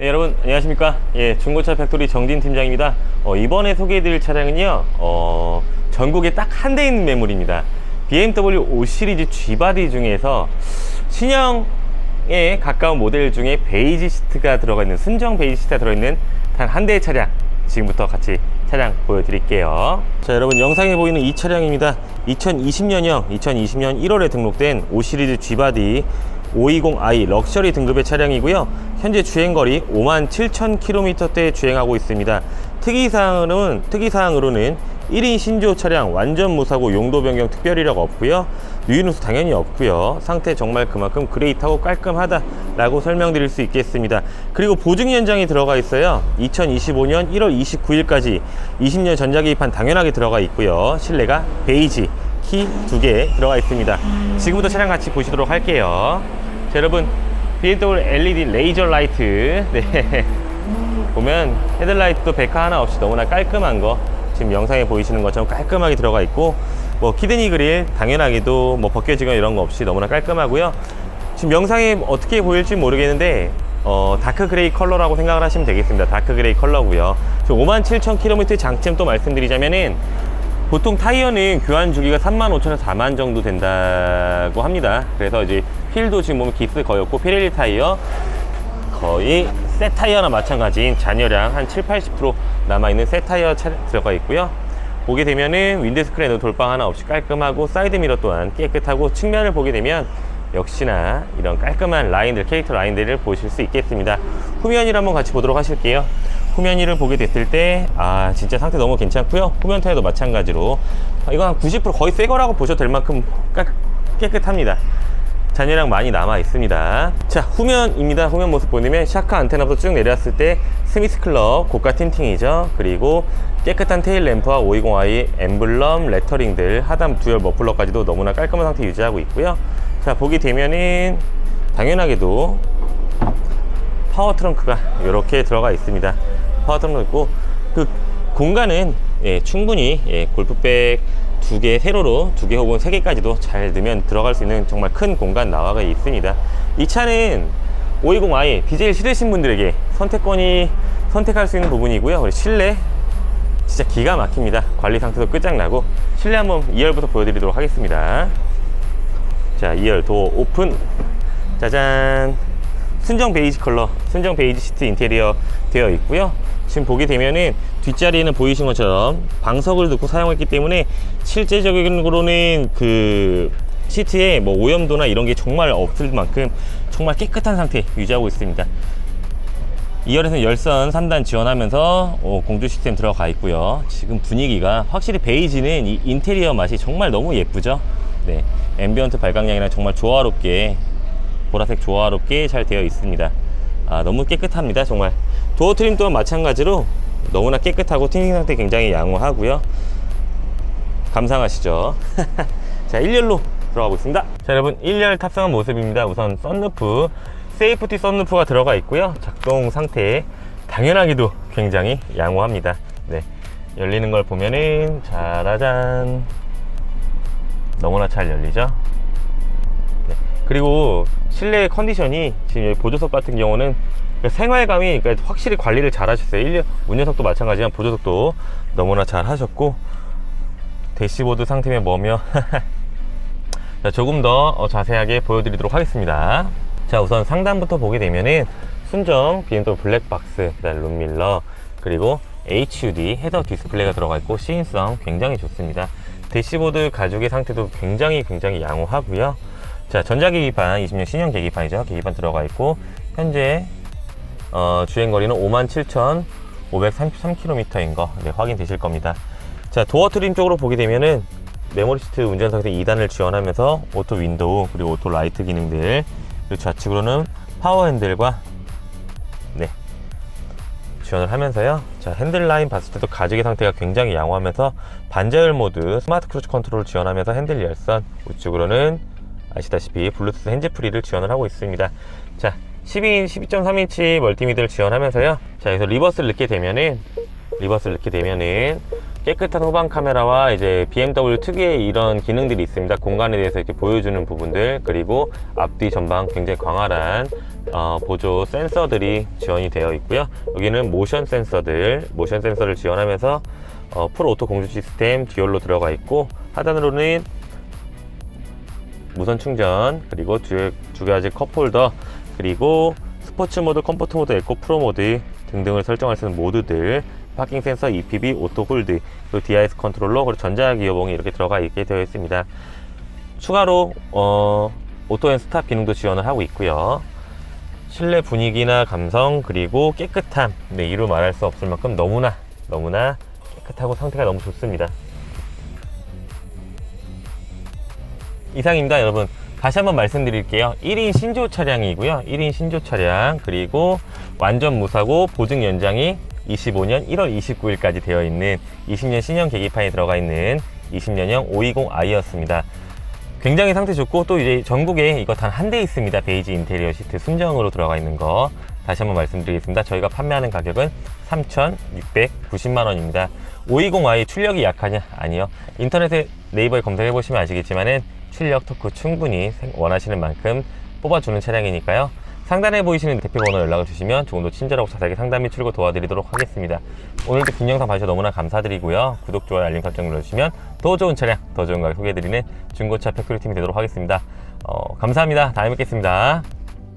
네, 여러분 안녕하십니까? 예, 중고차 팩토리 정진 팀장입니다. 어, 이번에 소개해드릴 차량은요, 어, 전국에 딱 한 대 있는 매물입니다. BMW 5 시리즈 G바디 중에서 신형에 가까운 모델 중에 베이지 시트가 들어가 있는 순정 베이지 시트가 들어있는 단 한 대의 차량 지금부터 같이 차량 보여드릴게요. 자, 여러분 영상에 보이는 이 차량입니다. 2020년형, 2020년 1월에 등록된 5 시리즈 G바디 520i 럭셔리 등급의 차량이고요. 현재 주행거리 57,000km대 주행하고 있습니다. 특이사항으로는, 특이사항으로는 1인 신조 차량 완전 무사고 용도 변경 특별 이력 없고요. 유인후수 당연히 없고요. 상태 정말 그만큼 그레이트하고 깔끔하다라고 설명드릴 수 있겠습니다. 그리고 보증 연장이 들어가 있어요. 2025년 1월 29일까지 20년 전자기판 당연하게 들어가 있고요. 실내가 베이지 키두개 들어가 있습니다. 지금부터 차량 같이 보시도록 할게요. 자, 여러분 BMW LED 레이저 라이트. 네. 보면 헤드라이트도 백화 하나 없이 너무나 깔끔한 거. 지금 영상에 보이시는 것처럼 깔끔하게 들어가 있고 뭐 키드니 그릴 당연하게도 뭐 벗겨지거나 이런 거 없이 너무나 깔끔하고요. 지금 영상에 어떻게 보일지 모르겠는데 어, 다크 그레이 컬러라고 생각을 하시면 되겠습니다. 다크 그레이 컬러고요. 57,000km 장점 또 말씀드리자면은 보통 타이어는 교환 주기가 35,000에서 4만 정도 된다고 합니다. 그래서 이제 휠도 지금 보면 기스 거의 없고 피렐리 타이어 거의 새 타이어나 마찬가지인 잔여량 한 7, 80% 남아있는 새 타이어 차 들어가 있고요. 보게 되면은 윈드스크린도 돌방 하나 없이 깔끔하고 사이드 미러 또한 깨끗하고 측면을 보게 되면 역시나 이런 깔끔한 라인들, 캐릭터 라인들을 보실 수 있겠습니다. 후면을 한번 같이 보도록 하실게요. 후면이를 보게 됐을 때, 아, 진짜 상태 너무 괜찮고요. 후면 타이어도 마찬가지로. 아, 이거 한90% 거의 새 거라고 보셔도 될 만큼 깔, 깨끗합니다. 잔여량 많이 남아 있습니다. 자, 후면입니다. 후면 모습 보시면 샤카 안테나부터 쭉 내려왔을 때 스미스 클럽 고가 틴팅이죠. 그리고 깨끗한 테일 램프와 520i 엠블럼 레터링들 하단 두열 머플러까지도 너무나 깔끔한 상태 유지하고 있고요. 자, 보게 되면은 당연하게도 파워 트렁크가 이렇게 들어가 있습니다. 파워 트렁크 있고 그 공간은 예, 충분히 예, 골프백 두 개 세로로 두 개 혹은 세 개까지도 잘 넣으면 들어갈 수 있는 정말 큰 공간 나와가 있습니다. 이 차는 520i 디젤 싫으신 분들에게 선택권이 선택할 수 있는 부분이고요. 그리고 실내 진짜 기가 막힙니다. 관리 상태도 끝장나고 실내 한번 2열부터 보여드리도록 하겠습니다. 자, 2열 도어 오픈. 짜잔. 순정 베이지 컬러, 순정 베이지 시트 인테리어 되어 있고요. 지금 보게 되면은 뒷자리에는 보이신 것처럼 방석을 넣고 사용했기 때문에 실제적으로는 그 시트에 뭐 오염도나 이런 게 정말 없을 만큼 정말 깨끗한 상태 유지하고 있습니다. 2열에서는 열선 3단 지원하면서 어, 공조 시스템 들어가 있고요. 지금 분위기가 확실히 베이지는 이 인테리어 맛이 정말 너무 예쁘죠. 네, 앰비언트 발광량이랑 정말 조화롭게 보라색 조화롭게 잘 되어 있습니다. 아, 너무 깨끗합니다. 정말 도어 트림 또한 마찬가지로 너무나 깨끗하고 튜닝 상태 굉장히 양호하고요. 감상하시죠. 자, 1열로 들어가 보겠습니다. 자, 여러분 1열 탑승한 모습입니다. 우선 썬루프, 세이프티 썬루프가 들어가 있고요. 작동 상태 당연하게도 굉장히 양호합니다. 네. 열리는 걸 보면은 짜라잔 너무나 잘 열리죠. 네. 그리고 실내 컨디션이 지금 보조석 같은 경우는 그 생활감이 그러니까 확실히 관리를 잘 하셨어요. 1년, 운전석도 마찬가지지만 보조석도 너무나 잘 하셨고 대시보드 상태면 뭐며 자, 조금 더 어, 자세하게 보여드리도록 하겠습니다. 자, 우선 상단부터 보게 되면은 순정 BMW 블랙박스, 룸밀러, 그리고 HUD 헤더 디스플레이가 들어가 있고 시인성 굉장히 좋습니다. 대시보드 가죽의 상태도 굉장히 굉장히 양호하고요. 자, 전자계기판 20년 신형 계기판이죠. 계기판 들어가 있고 현재 어, 주행거리는 57,533km인 거 네, 확인되실 겁니다. 자, 도어 트림 쪽으로 보게 되면은 메모리 시트 운전석에서 2단을 지원하면서 오토 윈도우 그리고 오토 라이트 기능들 그리고 좌측으로는 파워 핸들과 네 지원을 하면서요 자 핸들 라인 봤을 때도 가죽의 상태가 굉장히 양호하면서 반자율 모드 스마트 크루즈 컨트롤 지원하면서 핸들 열선 우측으로는 아시다시피 블루투스 핸즈프리를 지원을 하고 있습니다 자 12, 12.3인치 멀티미디를 지원하면서요 자 여기서 리버스를 넣게 되면은 리버스를 넣게 되면은 깨끗한 후방 카메라와 이제 BMW 특유의 이런 기능들이 있습니다. 공간에 대해서 이렇게 보여주는 부분들 그리고 앞뒤 전방 굉장히 광활한 어, 보조 센서들이 지원이 되어 있고요. 여기는 모션 센서들, 모션 센서를 지원하면서 어, 풀 오토 공조 시스템 듀얼로 들어가 있고 하단으로는 무선 충전 그리고 두, 두 가지 컵홀더 그리고 스포츠 모드, 컴포트 모드, 에코 프로 모드 등등을 설정할 수 있는 모드들 파킹 센서, EPB, 오토 홀드 그리고 DIS 컨트롤러 그리고 전자 기어봉이 이렇게 들어가 있게 되어 있습니다. 추가로 어, 오토 앤 스탑 기능도 지원을 하고 있고요. 실내 분위기나 감성 그리고 깨끗함 네, 이루 말할 수 없을 만큼 너무나 너무나 깨끗하고 상태가 너무 좋습니다. 이상입니다, 여러분. 다시 한번 말씀드릴게요. 1인 신조 차량이고요. 1인 신조 차량 그리고 완전 무사고 보증 연장이 25년 1월 29일까지 되어 있는 20년 신형 계기판이 들어가 있는 20년형 520i였습니다. 굉장히 상태 좋고 또 이제 전국에 이거 단 한 대 있습니다. 베이지 인테리어 시트 순정으로 들어가 있는 거. 다시 한번 말씀드리겠습니다. 저희가 판매하는 가격은 3,690만 원입니다. 520i 출력이 약하냐? 아니요. 인터넷에 네이버에 검색해 보시면 아시겠지만은 출력 토크 충분히 생- 원하시는 만큼 뽑아주는 차량이니까요. 상단에 보이시는 대표번호 연락을 주시면 조금 더 친절하고 자세하게 상담 및 출고 도와드리도록 하겠습니다. 오늘도 긴 영상 봐주셔서 너무나 감사드리고요. 구독, 좋아요, 알림 설정 눌러주시면 더 좋은 차량, 더 좋은 가격 소개해드리는 중고차 팩토리 팀이 되도록 하겠습니다. 어, 감사합니다. 다음에 뵙겠습니다.